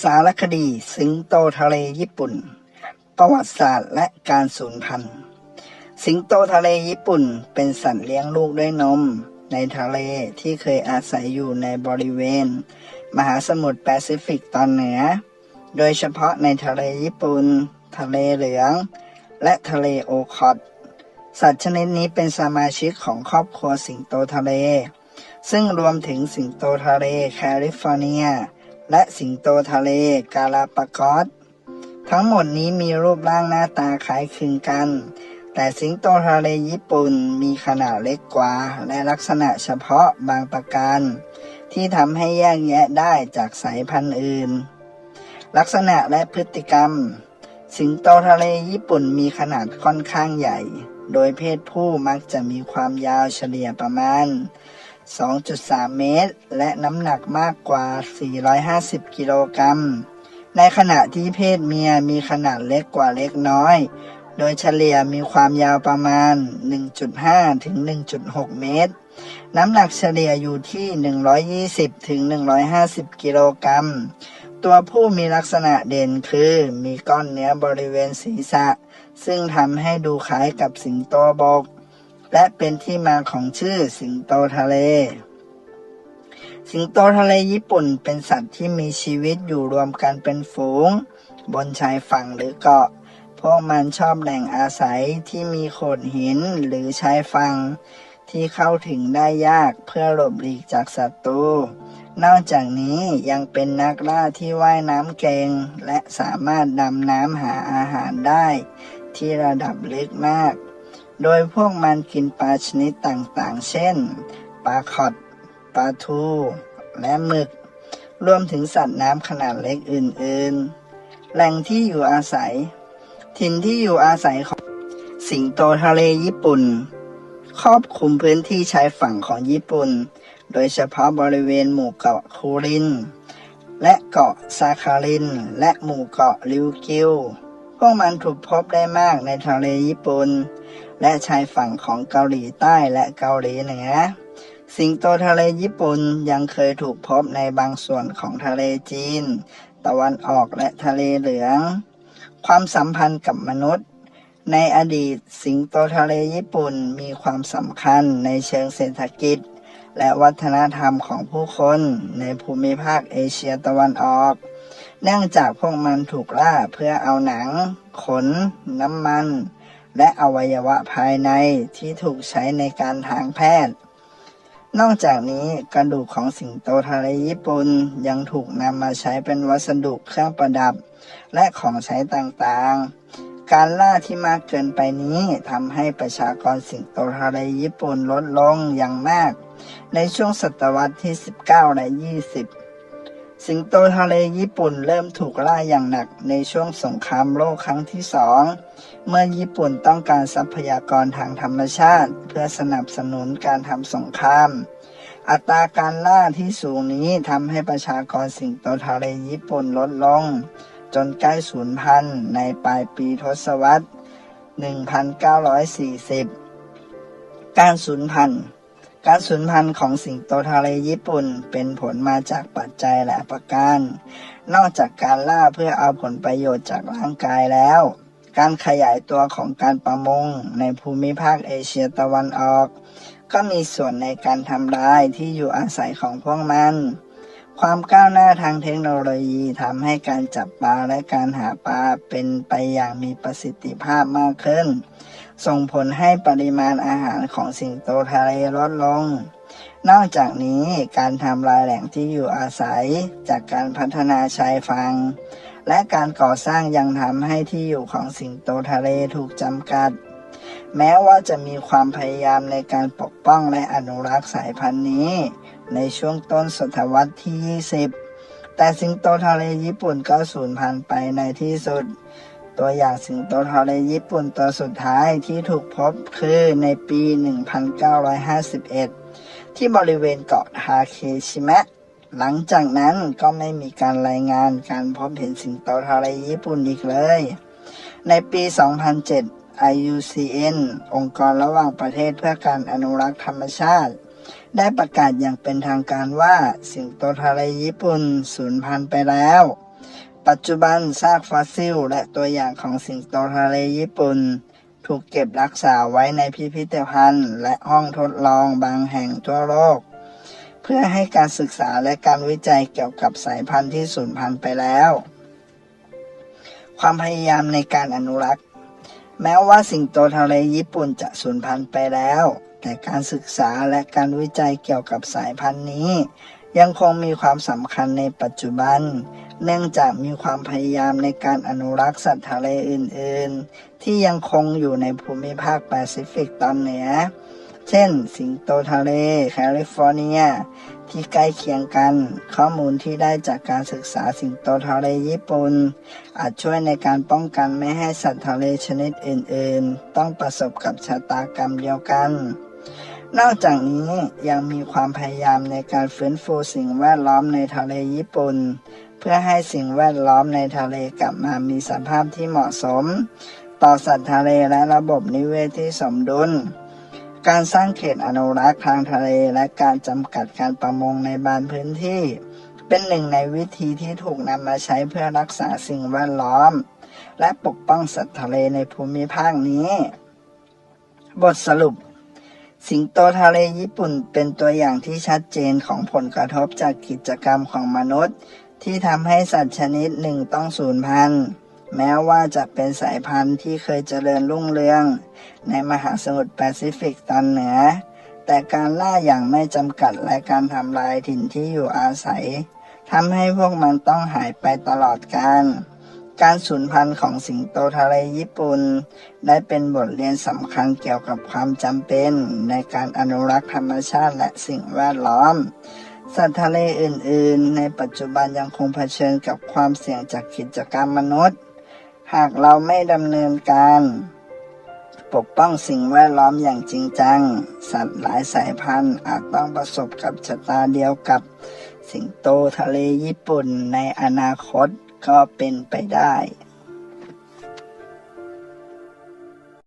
สารคดีสิงโตทะเลญี่ปุ่น ประวัติศาสตร์และการสูญพันธุ์ สิงโตทะเลญี่ปุ่นเป็นสัตว์เลี้ยงลูกด้วยนม ในทะเลที่เคยอาศัยอยู่ในบริเวณ มหาสมุทรแปซิฟิกตอนเหนือ โดยเฉพาะในทะเลญี่ปุ่น ทะเลเหลือง และทะเลโอคอตสัตว์ชนิดนี้เป็นสมาชิกของครอบครัวสิงโตทะเล ซึ่งรวมถึงสิงโตทะเลแคลิฟอร์เนีย และสิงโตทะเลกาลาปากอสทั้งหมดนี้มีรูปร่างหน้าตาคล้ายคลึงกัน แต่สิงโตทะเลญี่ปุ่นมีขนาดเล็กกว่า และลักษณะเฉพาะบางประการ ที่ทำให้แยกแยะได้จากสายพันธุ์อื่น ลักษณะและพฤติกรรม สิงโตทะเลญี่ปุ่นมีขนาดค่อนข้างใหญ่ โดยเพศผู้มักจะมีความยาวเฉลี่ยประมาณ 2.3 เมตร และน้ำหนักมากกว่า 450 กิโลกรัม ในขณะที่เพศเมียมีขนาดเล็กกว่าเล็กน้อย โดยเฉลี่ยมีความยาวประมาณ 1.5 ถึง 1.6 เมตร น้ำหนักเฉลี่ยอยู่ที่ 120 ถึง 150 กิโลกรัม ตัวผู้มีลักษณะเด่นคือ มีก้อนเนื้อบริเวณศีรษะ ซึ่งทำให้ดูคล้ายกับสิงโตบก และเป็นที่มาของชื่อสิงโตทะเล สิงโตทะเลญี่ปุ่นเป็นสัตว์ที่มีชีวิตอยู่รวมกันเป็นฝูง บนชายฝั่งหรือเกาะ พวกมันชอบแหล่งอาศัยที่มีโขดหินหรือชายฝั่งที่เข้าถึงได้ยากเพื่อหลบหลีกจากศัตรู นอกจากนี้ยังเป็นนักล่าที่ว่ายน้ำเก่ง และสามารถดำน้ำหาอาหารได้ ที่ระดับลึกมาก โดยพวกมันกินปลาชนิดต่างๆ เช่น ปลาคอด ปลาทู และหมึก รวมถึงสัตว์น้ำขนาดเล็กอื่นๆ แหล่งที่อยู่อาศัย ถิ่นที่อยู่อาศัยของสิงโตทะเลญี่ปุ่น ครอบคลุมพื้นที่ชายฝั่งของญี่ปุ่น โดยเฉพาะบริเวณหมู่เกาะคูริน และเกาะซาคาริน และหมู่เกาะริวกิว พวกมันถูกพบได้มากในทะเลญี่ปุ่น และชายฝั่งของเกาหลีใต้และเกาหลีเหนือ สิงโตทะเลญี่ปุ่นยังเคยถูกพบในบางส่วนของทะเลจีน ตะวันออกและทะเลเหลือง ความสัมพันธ์กับมนุษย์ ในอดีตสิงโตทะเลญี่ปุ่นมีความสำคัญในเชิงเศรษฐกิจ และวัฒนธรรมของผู้คนในภูมิภาคเอเชียตะวันออกเนื่องจากพวกมันถูกล่าเพื่อเอาหนัง ขน น้ำมัน และอวัยวะภายในที่ถูกใช้ในการทางแพทย์ นอกจากนี้กระดูกของสิงโตทะเลญี่ปุ่นยังถูกนำมาใช้เป็นวัสดุเครื่องประดับ และของใช้ต่างๆ การล่าที่มากเกินไปนี้ทำให้ประชากรสิงโตทะเลญี่ปุ่นลดลงอย่างมาก ในช่วงศตวรรษที่ 19 และ 20 สิงโตทะเลญี่ปุ่นเริ่มถูกล่าอย่างหนักในช่วงสงครามโลกครั้งที่สอง เมื่อญี่ปุ่นต้องการทรัพยากรทางธรรมชาติ เพื่อสนับสนุนการทำสงคราม อัตราการล่าที่สูงนี้ทำให้ประชากรสิงโตทะเลญี่ปุ่นลดลง จนใกล้สูญพันธุ์ในปลายปีทศวรรษ 1940 การสูญพันธุ์ การสูญพันธุ์ของสิงโตทะเลญี่ปุ่น เป็นผลมาจากปัจจัยหลายประการ นอกจากการล่าเพื่อเอาผลประโยชน์จากร่างกายแล้ว การขยายตัวของการประมงในภูมิภาคเอเชียตะวันออก ก็มีส่วนในการทำลายที่อยู่อาศัยของพวกมัน ความก้าวหน้าทางเทคโนโลยีทำให้การจับปลาและการหาปลาเป็นไปอย่างมีประสิทธิภาพมากขึ้น ส่งผลให้ปริมาณอาหารของสิงโตทะเลลดลง นอกจากนี้การทำลายแหล่งที่อยู่อาศัยจากการพัฒนาชายฝั่งและการก่อสร้างยังทำให้ที่อยู่ของสิงโตทะเลถูกจำกัด แม้ว่าจะมีความพยายามในการปกป้องและอนุรักษ์สายพันธุ์นี้ ในช่วงต้นศตวรรษที่ 20 แต่สิงโตทะเลญี่ปุ่นก็สูญพันธุ์ไปในที่สุด ตัวอย่างสิงโตทะเลญี่ปุ่นตัวสุดท้ายที่ถูกพบคือในปี 1951 ที่บริเวณเกาะทาเคชิมะ หลังจากนั้นก็ไม่มีการรายงานการพบเห็นสิงโตทะเลญี่ปุ่นอีกเลย ในปี 2007 IUCN องค์กรระหว่างประเทศเพื่อการอนุรักษ์ธรรมชาติ ได้ประกาศอย่างเป็นทางการว่าสิงโตทะเลญี่ปุ่นสูญพันธุ์ไปแล้ว ปัจจุบันซากฟอสซิล และตัวอย่างของสิงโตทะเลญี่ปุ่น ถูกเก็บรักษาไว้ในพิพิธภัณฑ์ และห้องทดลองบางแห่งทั่วโลก เพื่อให้การศึกษาและการวิจัยเกี่ยวกับสายพันธุ์ที่สูญพันธุ์ไปแล้ว ความพยายามในการอนุรักษ์ แม้ว่าสิงโตทะเลญี่ปุ่นจะสูญพันธุ์ไปแล้ว แต่การศึกษาและการวิจัยเกี่ยวกับสายพันธุ์นี้ ยังคงมีความสำคัญในปัจจุบัน เนื่องจากมีความพยายามในการอนุรักษ์สัตว์ทะเลอื่น ๆ ที่ยังคงอยู่ในภูมิภาคแปซิฟิกตอนเหนือ เช่น สิงโตทะเลแคลิฟอร์เนีย ที่ใกล้เคียงกัน ข้อมูลที่ได้จากการศึกษาสิงโตทะเลญี่ปุ่น อาจช่วยในการป้องกันไม่ให้สัตว์ทะเลชนิดอื่น ๆ ต้องประสบกับชะตากรรมเดียวกันนอกจากนี้ยังมีความพยายามในการฟื้นฟูสิ่งแวดล้อมในทะเลญี่ปุ่น พื่อให้สิ่งแวดล้อมในทะเลกลับมามีสภาพที่เหมาะสม ต่อสัตว์ทะเลและระบบนิเวศที่สมดุล การสร้างเขตอนุรักษ์ทางทะเลและการจำกัดการประมงในบางพื้นที่ เป็นหนึ่งในวิธีที่ถูกนำมาใช้เพื่อรักษาสิ่งแวดล้อม และปกป้องสัตว์ทะเลในภูมิภาคนี้ บทสรุปสิงโตทะเลญี่ปุ่นเป็นตัวอย่างที่ชัดเจนของผลกระทบจากกิจกรรมของมนุษย์ ที่ทำให้สัตว์ชนิดหนึ่งต้องสูญพันธุ์ แม้ว่าจะเป็นสายพันธุ์ที่เคยเจริญรุ่งเรือง ในมหาสมุทรแปซิฟิกตอนเหนือ แต่การล่าอย่างไม่จำกัดและการทำลายถิ่นที่อยู่อาศัยทำให้พวกมันต้องหายไปตลอดกาลการสูญพันธุ์ของสิงโตทะเลญี่ปุ่น ได้เป็นบทเรียนสำคัญเกี่ยวกับความจำเป็นในการอนุรักษ์ธรรมชาติและสิ่งแวดล้อม สัตว์ทะเลอื่นๆ ในปัจจุบันยังคงเผชิญกับความเสี่ยงจากกิจกรรมมนุษย์ หากเราไม่ดำเนินการ ปกป้องสิ่งแวดล้อมอย่างจริงจัง สัตว์หลายสายพันธุ์อาจต้องประสบกับชะตาเดียวกับ สิงโตทะเลญี่ปุ่นในอนาคตก็เป็นไปได้